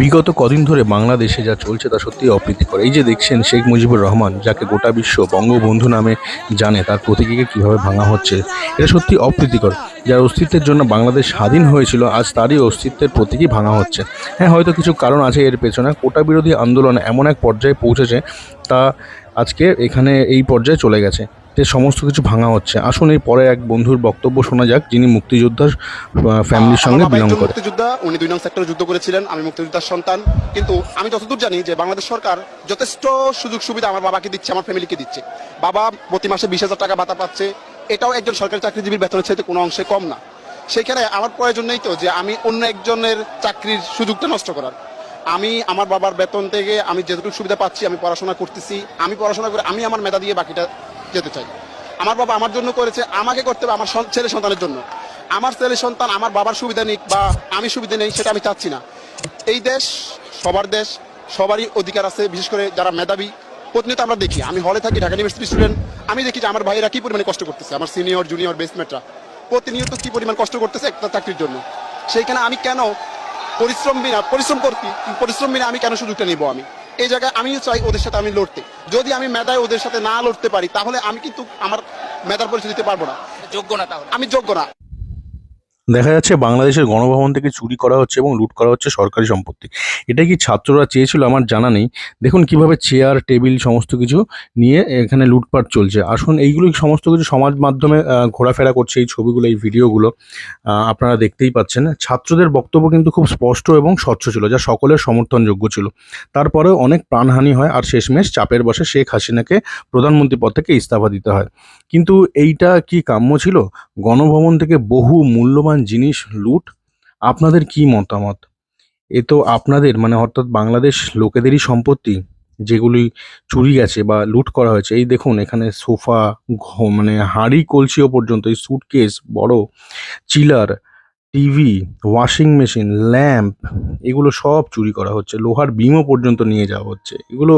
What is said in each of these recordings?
বিগত কদিন ধরে বাংলাদেশে যা চলছে তা সত্যি অপ্রীতিকর। এই যে দেখছেন শেখ মুজিবুর রহমান, যাকে গোটা বিশ্ব বঙ্গবন্ধু নামে জানে, তার প্রতীকীকে কীভাবে ভাঙা হচ্ছে, এটা সত্যি অপ্রীতিকর। যার অস্তিত্বের জন্য বাংলাদেশ স্বাধীন হয়েছিল, আজ তারই অস্তিত্বের প্রতীকই ভাঙা হচ্ছে। হ্যাঁ হয়তো কিছু কারণ আছে এর পেছনে। কোটা বিরোধী আন্দোলন এমন এক পর্যায়ে পৌঁছেছে, তা আজকে এখানে এই পর্যায়ে চলে গেছে। সমস্ত কিছু ভাঙা হচ্ছে। আসুন এই পরে এক বন্ধুর বক্তব্য শোনা যাক যিনি মুক্তিযোদ্ধার ফ্যামিলির সঙ্গে বিলং করে মুক্তিযোদ্ধা উনি দুই নং সেক্টরে যুদ্ধ করেছিলেন আমি মুক্তিযোদ্ধার সন্তান। কিন্তু আমি যতদূর জানি যে বাংলাদেশ সরকার যথেষ্ট সুযোগ সুবিধা আমার বাবাকে দিচ্ছে আমার ফ্যামিলিকে দিচ্ছে। বাবা প্রতি মাসে বিশ হাজার টাকা ভাতা পাচ্ছে। এটাও একজন সরকারি চাকরিজীবীর বেতনের চাইতে কোনো অংশে কম না। সেখানে আমার প্রয়োজন নেই তো যে আমি অন্য একজনের চাকরির সুযোগটা নষ্ট করার। আমি আমার বাবার বেতন থেকে আমি যেটুকু সুবিধা পাচ্ছি আমি পড়াশোনা করতেছি। আমি পড়াশোনা করে আমি আমার মেধা দিয়ে বাকিটা যেতে চাই। আমার বাবা আমার জন্য করেছে, আমাকে করতে হবে আমার ছেলে সন্তানের জন্য। আমার ছেলে সন্তান আমার বাবার সুবিধা নিক বা আমি সুবিধা নেই সেটা আমি চাচ্ছি না। এই দেশ সবার দেশ, সবারই অধিকার আছে, বিশেষ করে যারা মেধাবী, প্রতিনিয়ত আমরা দেখি। আমি হলে থাকি, ঢাকা ইউনিভার্সিটি স্টুডেন্ট আমি দেখি যে আমার ভাইয়েরা কি পরিমাণে কষ্ট করতেছে, আমার সিনিয়র জুনিয়র বেসমেটরা প্রতিনিয়ত কি পরিমাণ কষ্ট করতেছে একটা চাকরির জন্য। সেইখানে আমি কেন পরিশ্রম বিনা পরিশ্রম করতে পরিশ্রম বিনা আমি কেন সুযোগটা নিব আমি? এই জায়গায় আমিও চাই ওদের সাথে আমি লড়তে। যদি আমি মেধায় ওদের সাথে না লড়তে পারি তাহলে আমি কিন্তু আমার মেধার পরিচয় দিতে পারব না। যোগ্য না তাহলে। আমি যোগ্য না। দেখা যাচ্ছে বাংলাদেশের গণভবন থেকে চুরি করা হচ্ছে এবং লুট করা হচ্ছে সরকারি সম্পত্তি। এটা কি ছাত্ররা চেয়েছিল? আমার জানা নেই। দেখুন কীভাবে চেয়ার, টেবিল, সমস্ত কিছু নিয়ে এখানে লুটপাট চলছে। আসুন, এইগুলো সমস্ত কিছু সমাজ মাধ্যমে ঘোরাফেরা করছে এই ছবিগুলো, এই ভিডিওগুলো? আপনারা দেখতেই পাচ্ছেন। ছাত্রদের বক্তব্য কিন্তু খুব স্পষ্ট এবং স্বচ্ছ ছিল, যা সকলের সমর্থনযোগ্য ছিল। তারপরেও অনেক প্রাণহানি হয় আর শেষমেশ চাপের বসে শেখ হাসিনাকে প্রধানমন্ত্রী পদ থেকে ইস্তফা দিতে হয়। কিন্তু এইটা কি কাম্য ছিল? গণভবন থেকে বহু মূল্যবান জিনিস লুট, আপনাদের কি মতামত? এ তো আপনাদের মানে অর্থাৎ বাংলাদেশ লোকেদেরই সম্পত্তি যেগুলি চুরি গেছে বা লুট করা হয়েছে। এই দেখুন, এখানে সোফা মানে হাঁড়ি কলসিও পর্যন্ত, এই সুটকেস বড়, chiller TV, washing machine, lamp, এগুলো সব চুরি করা হচ্ছে। লোহার বিমও পর্যন্ত নিয়ে যাওয়া হচ্ছে। এগুলো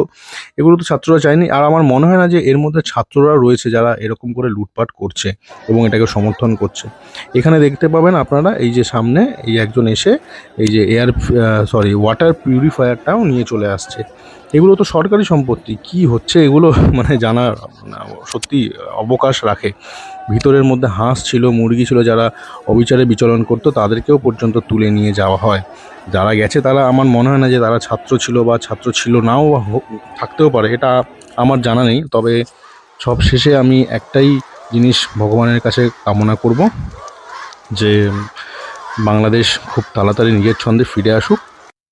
এগুলো তো ছাত্ররা চায়নি। আর আমার মনে হয় না যে এর মধ্যে ছাত্ররা রয়েছে যারা এরকম করে লুটপাট করছে এবং এটাকে সমর্থন করছে। এখানে দেখতে পাবেন আপনারা এই যে সামনে এই একজন এসে এই যে এয়ার সরি ওয়াটার পিউরিফায়ারটাও নিয়ে চলে আসছে। এগুলো তো সরকারি সম্পত্তি। কি হচ্ছে এগুলো মানে জানার সত্যি অবকাশ রাখে। ভিতরের মধ্যে হাঁস ছিল, মুরগি ছিল যারা অবিচারে বিচরণ করতো। তাদেরকেও পর্যন্ত তুলে নিয়ে যাওয়া হয়। যারা গেছে তারা, আমার মনে হয় না যে তারা ছাত্র ছিল বা ছাত্র ছিল নাও থাকতেও পারে, এটা আমার জানা নেই। তবে সব শেষে আমি একটাই জিনিস ভগবানের কাছে কামনা করব যে বাংলাদেশ খুব তাড়াতাড়ি নিজের ছন্দে ফিরে আসুক।